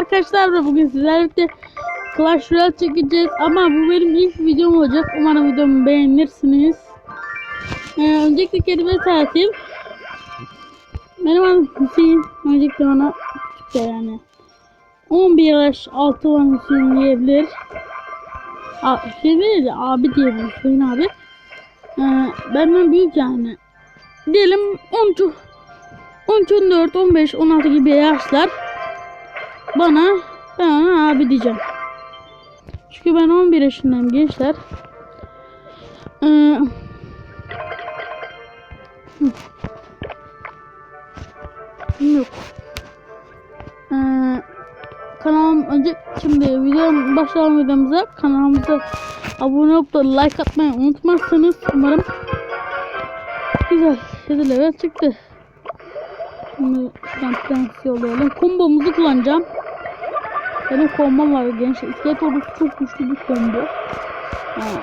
arkadaşlar bugün sizlerle Clash Royale çekeceğiz ama bu benim ilk videom olacak. Umarım videomu beğenirsiniz. Ee, öncelikle kendime tanıtayım. Benim adım Hüseyin. Öncelikle bana işte yani 11 yaş altı olan Hüseyin diyebilir. A, şey değil de abi diyebilir Hüseyin abi. Ee, benden büyük yani. Diyelim 13 13, 14, 15, 16 gibi yaşlar bana ben ona abi diyeceğim. Çünkü ben 11 yaşındayım gençler. Ee, yok. Ee, kanalım önce şimdi videom başlayalım videomuza. Kanalımıza abone olup da like atmayı unutmazsanız umarım güzel. 7 level çıktı. Şimdi şuradan prensi yollayalım. Kombomuzu kullanacağım. Benim kombom var gençler. İskelet ordusu çok güçlü bir kombo. Ha.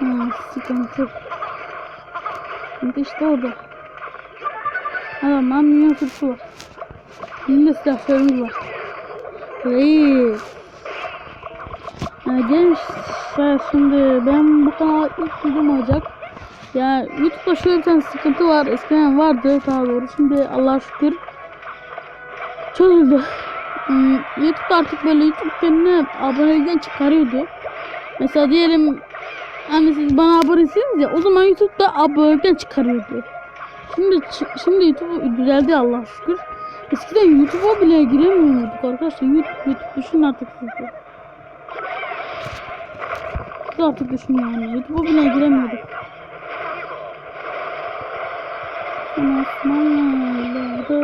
Ha, sıkıntı. Sıkıntı işte orada. Adamlar minyon sırtı var. Bizim de silahlarımız var. Reis. Yani gençler şimdi ben bu kanala ilk videom olacak. Ya YouTube'da şöyle bir tane sıkıntı var. Eskiden vardı daha doğru. Şimdi Allah'a şükür çözüldü. Hmm, YouTube'da artık böyle YouTube kendine abonelikten çıkarıyordu. Mesela diyelim hani siz bana abonesiniz ya o zaman YouTube'da abonelikten çıkarıyordu. Şimdi şimdi YouTube düzeldi Allah'a şükür. Eskiden YouTube'a bile giremiyorduk arkadaşlar. YouTube, YouTube düşünün artık siz de. Siz artık düşünün yani. YouTube'a bile giremiyorduk. Osmanlı'da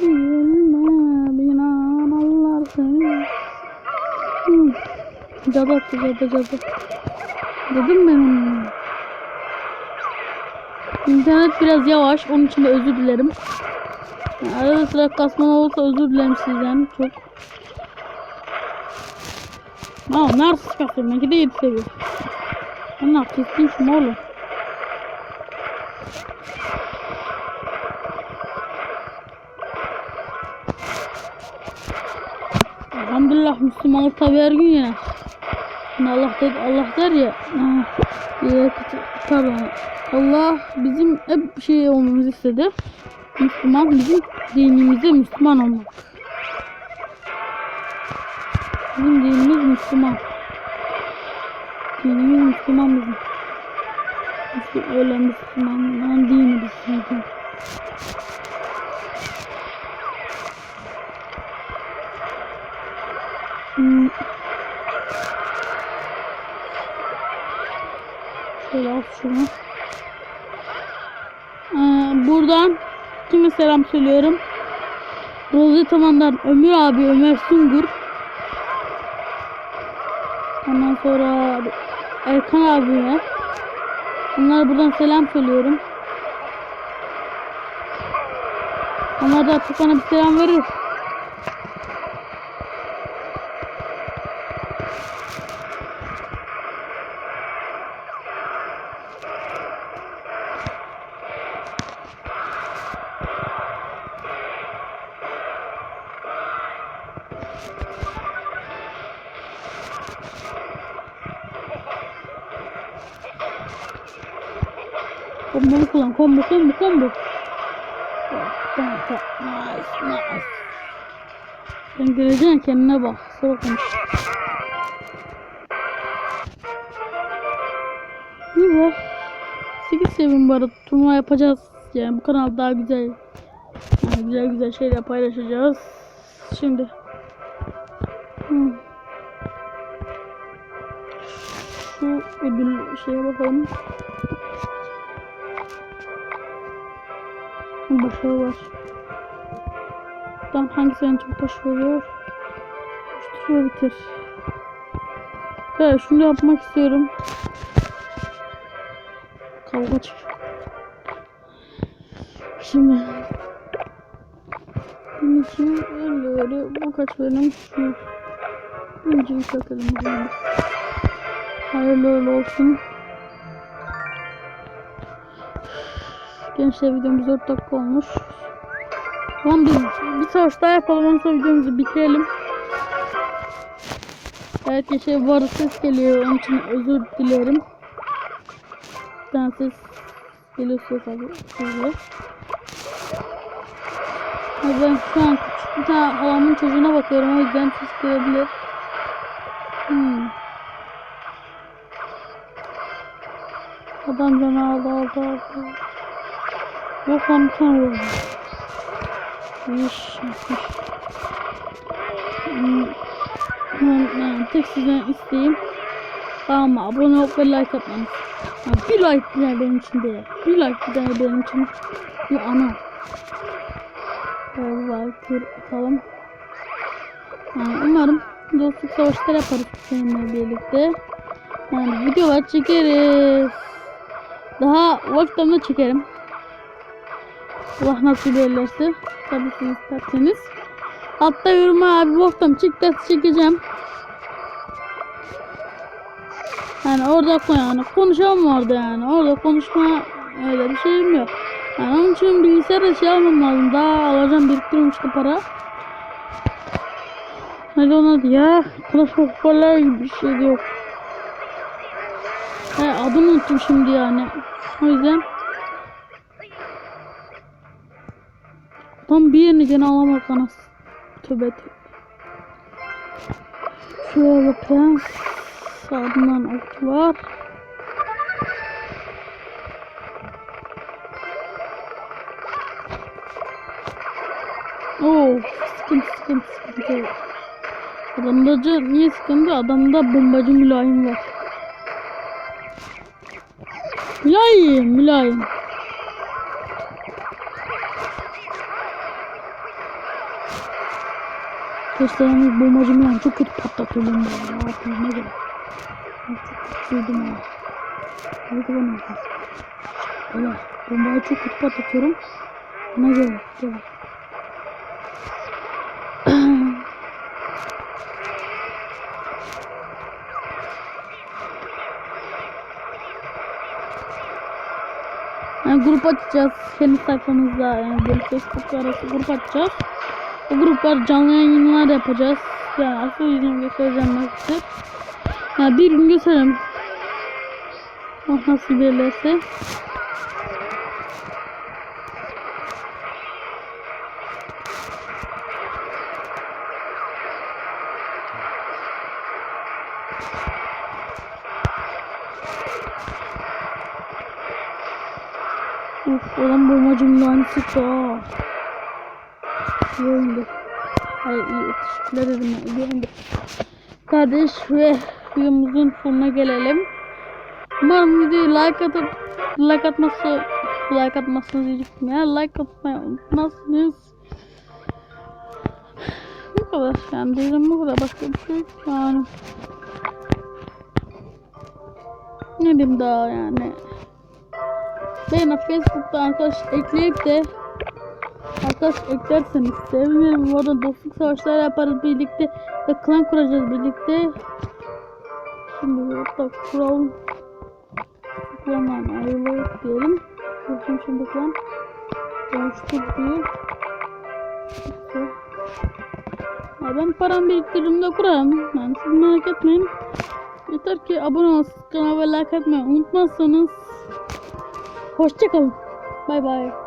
bilme binan Allah seni. Cadı attı cadı cadı. Dedim benim. İnternet biraz yavaş. Onun için de özür dilerim. Arada sıra kasma olursa özür dilerim sizden çok. Aa narsist kasıyorum. Belki de 7 seviyor. Ben narsistim şimdi oğlum. Müslümanlık tabi her gün. Şimdi Allah, der, Allah der ya, pardon, Allah bizim hep şey olmamızı istedi. Müslüman bizim dinimize Müslüman olmak. Bizim dinimiz Müslüman. Dinimiz Müslüman bizim. Müslü- Öyle Müslümanların dini bizim. Hmm. Şöyle al şunu. Ee, buradan kime selam söylüyorum. Rozetama'dan Ömür abi Ömer Sungur. Ondan sonra Erkan abime. Onlara buradan selam söylüyorum. Onlar da bana bir selam verir. Combo kullan. Combo combo combo. Nice nice. Sen göreceksin kendine bak. Sonra konuş. Güzel. 8 sevim bu arada turnuva yapacağız. Yani bu kanal daha güzel. Yani güzel güzel şeyler paylaşacağız. Şimdi. Hmm. Şu ödül şeye bakalım. Başarı var. Tam hangisi en çok taş veriyor? Şuraya bitir. Evet şunu yapmak istiyorum. Kavga çıkıyor. Şimdi bunun için öyle öyle bu kaç benim şu önce bunu. Hayırlı olsun. Gençler videomuz 4 dakika olmuş. Tamam biz bir savaş daha yapalım ondan sonra videomuzu bitirelim. Evet yeşil var ses geliyor onun için özür dilerim. Bir ses size. Ha, Ben şu an küçük bir tane halamın çocuğuna bakıyorum o yüzden ses gelebilir. Hmm. Adam canı aldı aldı aldı. Yapmış. Hmm. Ben, yani tek sizden isteğim Tamam abone olup ve like atmanız. Bir like bile benim için değil. Bir like bile benim için bir ana. Böyle like atalım. Yani umarım dostluk savaşları yaparız seninle birlikte. Yani videolar çekeriz. Daha vaktimde çekerim. Allah nasip ederse. Tabii siz isterseniz. Hatta yoruma abi vaktim çek ders çekeceğim. Yani orada yani konuşamam orada yani. Orada konuşma öyle bir şeyim yok. Yani onun için bilgisayarda şey almam lazım. Daha alacağım biriktiriyorum işte para. Hadi ona ya. Konuşma kupalar gibi bir şey yok. He adını unuttum şimdi yani. O yüzden Tam bir yerini gene alamak anas. Tövbe tövbe. Şöyle prens. Sağından ok var. Oo, sıkıntı sıkıntı sıkıntı. Adamda niye sıkıntı? Adamda bombacı mülayim var. Mülayim, mülayim. Gösteremiz bombacı mülayim çok kötü patlatıyor bombayı. Ne yapayım ne gerek? Ben Çok duydum ha. Hadi bak. Öyle. Bombayı çok kötü patlatıyorum. Ona göre. Gel. Yani grup açacağız. Kendi sayfamızda yani böyle Facebook arası grup açacağız. O gruplar canlı yayınlar yapacağız. Yani asıl yüzünü göstereceğim size. Yani bir gün gösteririm. Oh nasıl verirlerse. Uf bombacım lanet çıktı ha. İyi. Hayır iyi teşekkürler ederim. ya. Kardeş ve videomuzun sonuna gelelim. Umarım videoyu like atıp like atması like atmazsınız diyecektim ya. Like atmayı unutmazsınız. Bu kadar yani diyeceğim bu kadar başka bir şey yok yani. Ne diyeyim daha yani. Beni Facebook'ta arkadaş ekleyip de arkadaş eklerseniz sevinirim. Bu arada dostluk savaşları yaparız birlikte ve klan kuracağız birlikte. Şimdi hatta kuralım. Klandan ayrılalım diyelim. Bakayım şimdi klan. Diye. İşte. Ya ben param biriktirdim de kurarım. Yani siz merak etmeyin. Yeter ki abone olun, kanala like atmayı unutmazsanız Hoşçakalın. Bay bay.